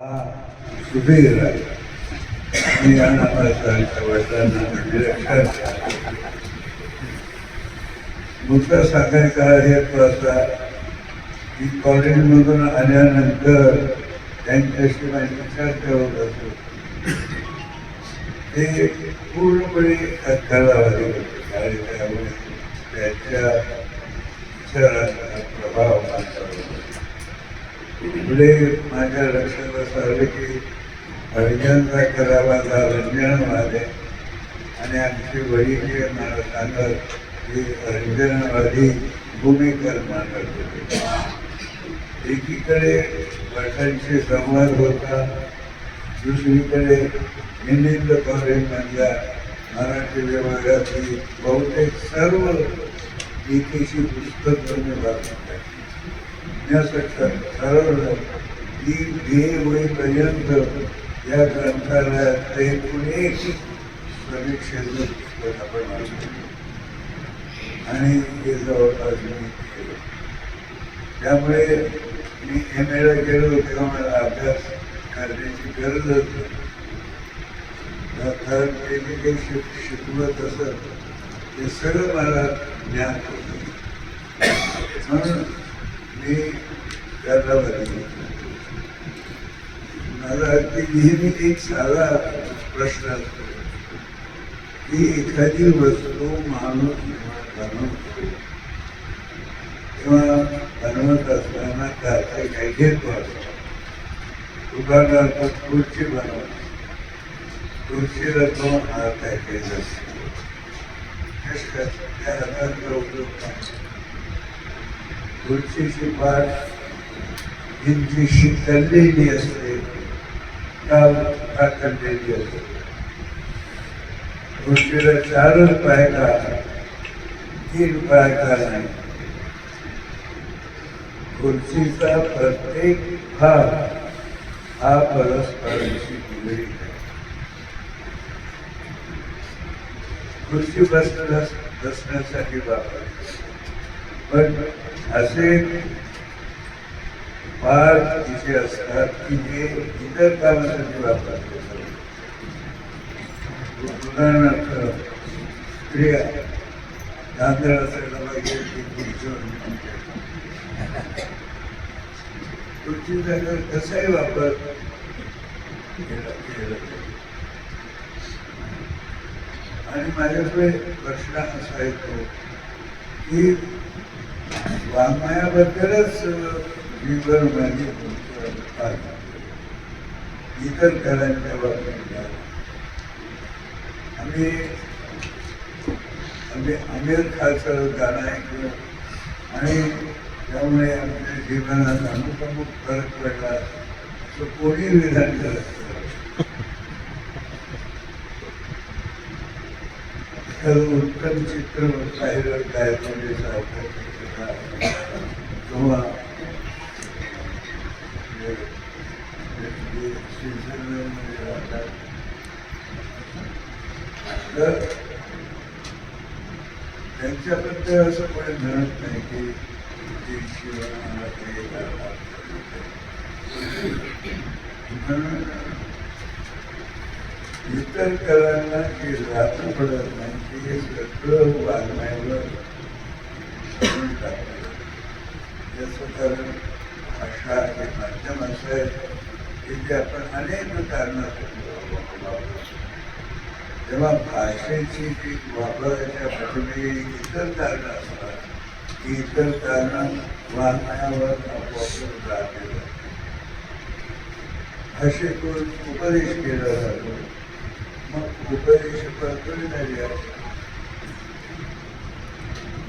हा सुधीर आहे मी या नावाचा वडिलांना निरक्षर मुद्दा सांगायचा आहे तो असा की कॉलेजमधून आल्यानंतर त्यांच्याशी माहिती चर्चा होत असो ते पूर्णपणे कालावधी होते. आणि त्यामुळे त्याच्या विचाराचा प्रभाव मानला इकडे माझ्या लक्षात असं आलं की हरिजनचा करावा हा रंजनवाद आणि आमची वडील मला सांगत की रंजनवादी भूमिका मांडत होते एकीकडे भटांशी संवाद होता दुसरीकडे मिलिंद कॉलेजमधल्या मराठी विभागातली बहुतेक सर्व एकेशी पुस्तक मी वाचत. आहे ठरवलं की हे होईपर्यंत या ग्रंथालयात एकूण एक समीक्षेचं पुस्तक आपण आणि हे जवळपास मी केलं. त्यामुळे मी एम एला गेलो तेव्हा मला अभ्यास करण्याची गरजच होती. कारण ते जे काही शिक शिकवत असत ते सगळं मला ज्ञान होतं. म्हणून मी त्याला बदललो मला अगदी नेहमी एक साधा प्रश्न असतो. की एखादी वस्तू माणूस बनवतो. किंवा बनवत असताना त्याचं काही घेतो असतो उदाहरणार्थ खुर्ची बनवतो. खुर्चीला दोन हात आहे काही असतो त्या हातांचा उपयोग तुळशीची खुर्चीची पाठ हिंची शिकलेली असते काल टाकलेली असते. खुर्चीला चारच पाय का तीन पाय नाही खुर्चीचा प्रत्येक भाग हा परस्परांशी निगडीत आहे. खुर्ची बसण्यासाठी वापरते पण असे फार तिथे असतात की हे इतर कामासाठी वापरले जातात. उदाहरणार्थ स्त्रिया तांदळाचा असायला पाहिजे ती खुर्चीवर नेऊन कसाही वापर आणि माझ्याकडे प्रश्न असा येतो की वाङ्मयाबद्दलच जीवन माझी म्हणजे इतर कलांच्या बाबतीत. आम्ही आम्ही आमिर खानचं गाणं ऐकलं. आणि त्यामुळे आमच्या जीवनात अमुक फरक पडला. असं कोणी विधान करत नाही. उत्तम चित्र पाहिलं काय म्हणजे किंवा स्वित्झर्लंडमध्ये राहतात तर त्यांच्याबद्दल असं कोणी म्हणत नाही की शिवाय ते इतर कलांना जे लागू पडत नाही की हे सगळं वाङ्मयावर टाकलं याचं कारण भाषा हे माध्यम असं आहे की ते आपण अनेक कारणासाठी वापरतो तेव्हा भाषेची जी वापरायच्या पाठीमागे इतर कारणं असतात की इतर कारणं वाङ्मयावर आपोआप राहते भाषेतून उपदेश केला जातो. मग उपदेश प्रकरण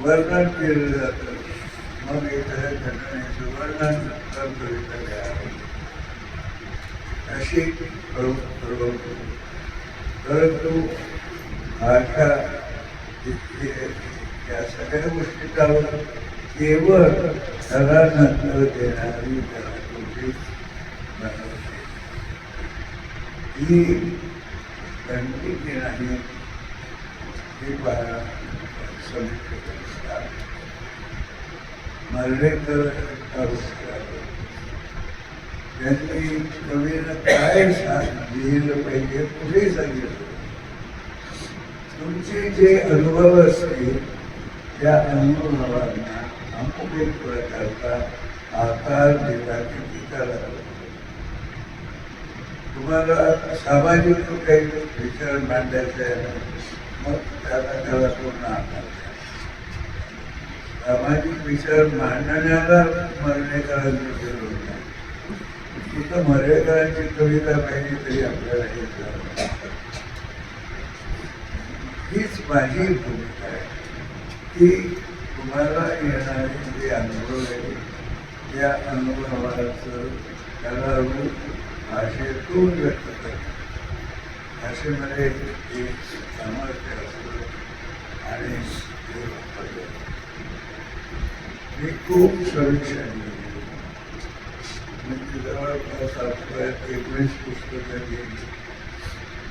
वर्णन केलं जातं मग एखाद्या घटनेचं वर्णन कर्तव्य आहे अशी प्रवृत्ती परंतु भाषा इतकी या सगळ्या गोष्टींवर केवळ सगळ्यांना देणारी त्याला बनवते ही खंडित नाही हे पाहा मर्डेकर त्यांनी कवीनं काय सांग लिहिलं पाहिजे पुढे सांगितलं. तुमचे जे अनुभव असतील त्या अनुभवांना अमुक एक प्रकारचा आकार देता टीका लागला. तुम्हाला सामाजिक काही विचार मांडायचे आहे मग त्याला त्याला पूर्ण आकार सामाजिक विचार मांडण्याला मरणेकरांची जरूर नाही. तिथं मरेकरांची कविता पाहिजे तरी आपल्याला हे हीच माझी भूमिका आहे. की तुम्हाला येणारे जे अनुभव आहे त्या अनुभवाचं त्याला रूप भाषेतून व्यक्त करणे भाषेमध्ये एक सामर्थ्य असतं आणि मी खूप सर्वेक्षण केली म्हणजे जवळपास आजपर्यंत एकोणीस पुस्तकं गेली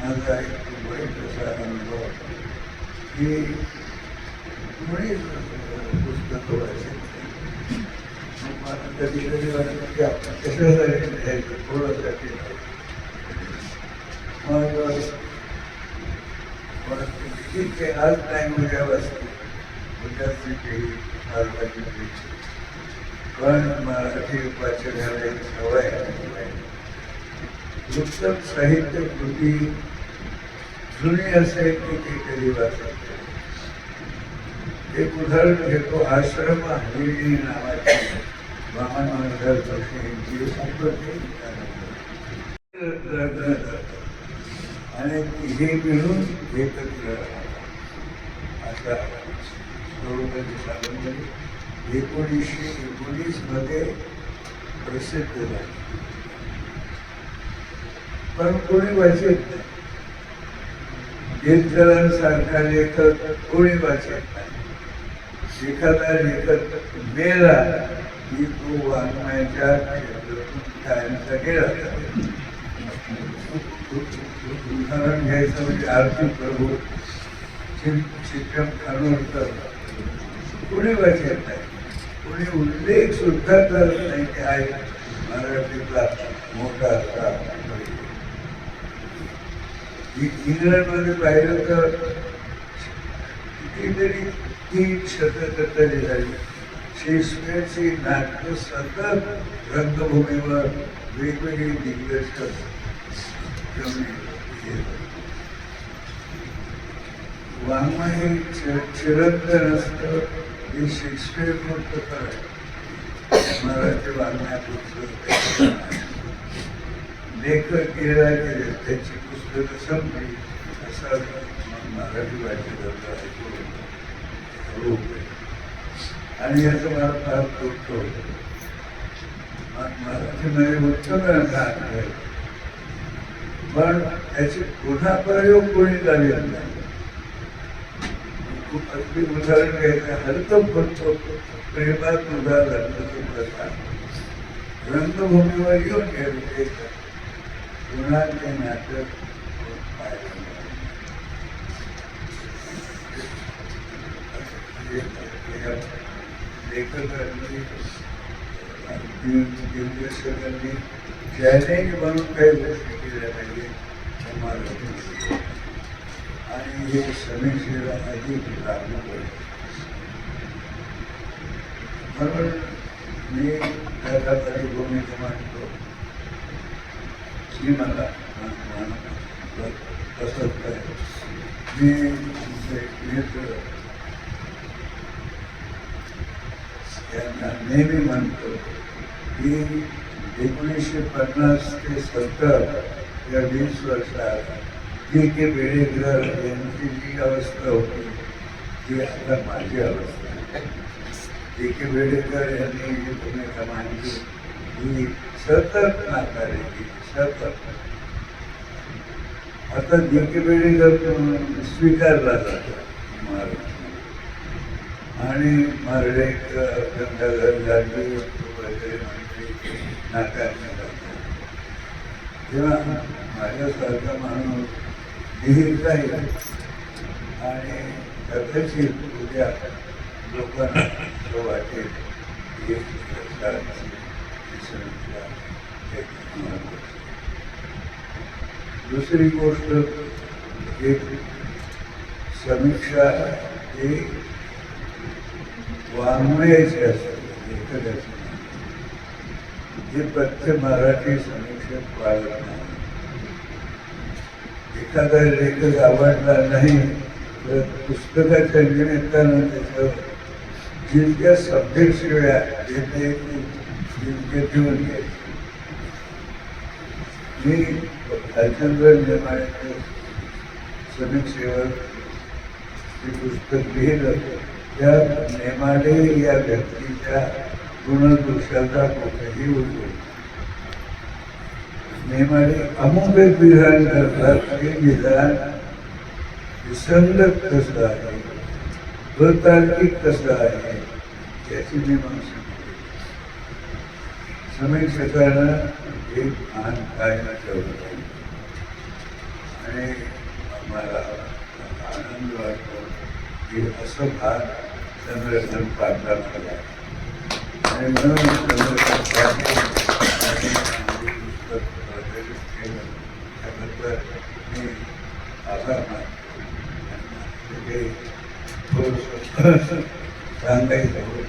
माझा एक वाईट असा अनुभव. की कोणीच पुस्तकं वाचली. मग मला मग आज नाही उद्या वाचते उद्याची पिढी पिढी पण मराठी वाचनाला एक सवय आहे साहित्य कृती जुनी असेल की ती कधी वाचत एक उदाहरण घेतो आश्रम हरिणी नावाची. वामन मनोहर जोशी यांची संपत्ती आणि हे मिळून एकत्र असा स्वरूपाची कादंबरी एकोणीसशे एकोणीसमध्ये प्रसिद्ध झाली पण कोणी वाचत नाही दिलकरांसारखा लेखक कोणी वाचत नाही एखादा लेखक मेला की तो वाङ्मयाच्या क्षेत्रातून कायमचा गेला उदाहरण घ्यायचं म्हणजे आरती प्रभू शिक्षण खानोलकर कोणी वाचत नाही. कोणी उल्लेख सुद्धा करत नाही की आहे मराठीतला मोठा असा इंग्लंडमध्ये पाहिलं तर कितीतरी तीन शतकं तरी झाली. शेक्सपियरची नाटकं सतत रंगभूमीवर वेगवेगळी दिग्दर्शक वाङ्मय हे चिरंतन असतं हे शेक्सपियर फक्त करत मराठी वाङ्मयापुस्तक लेखक गेला गेले त्याची पुस्तकं संपली. असा मराठी भाषेचा रूप आहे. आणि याचं मला फार दुःख होतं. मराठी मराठीमध्ये उत्तम आहे पण त्याचे पुन्हा प्रयोग कोणी चालेल नाही अगदी उदाहरण घ्यायचं हलकं करतो. प्रेमात उदा प्रथा रंगभूमीवर येऊन गेले पुन्हा ते नाटक पाहायला मिळालं. लेखकांनी दिग्दर्शकांनी चॅलेंज म्हणून काही गोष्टी केल्या पाहिजे हे आणि हे समीक्षेला अधिक लागू पडते म्हणून मी त्याला तरी भूमिका मांडतो की मला तसंच काय मी मित्र त्यांना नेहमी म्हणतो की एकोणीसशे पन्नास ते सत्तर या वीस वर्षात जी के बेडेकर यांची जी अवस्था होती ती आता माझी अवस्था आहे. के बेडेकर यांनी जी भूमिका मांडली ही सतत नाकारली सतत. आता जे के बेडेकर स्वीकारला जातो. आणि मारडेकर गंगाधर गांधी वगैरे मंत्री नाकारले जातात तेव्हा माझ्यासारखा माणूस लिहित जाईल आणि कदाचित उद्या लोकांना असं वाटेल की दुसरी गोष्ट एक समीक्षा एक वाङ्मयाची असतात एखाद्याचे हे पथ्य मराठी समीक्षक पाळत नाही. एखादा लेखक आवडला नाही तर पुस्तकाच्या निमित्तानं त्याच्यावर जितक्या सब्जेक्ट शिवाय घेता येतील तितके देऊन घ्यायचे. मी हरिचंद्र निर्माण्याच्या समीक्षेवर ते पुस्तक लिहिलं या नेमाडे या व्यक्तीच्या गुणदोषाचा कुठेही उद्योग नेमाडे अमुक एक विधान करतात ते विधान विसंगत कसं आहे? अतार्किक कसं आहे? याची मीमांसा केली. समीक्षकानं एक मान कायम ठेवलं आणि आम्हाला आनंद वाटतो की असं भाग चंद्रकांत पाटला केला आणि म्हणून मी आभार मानतो सांगायचं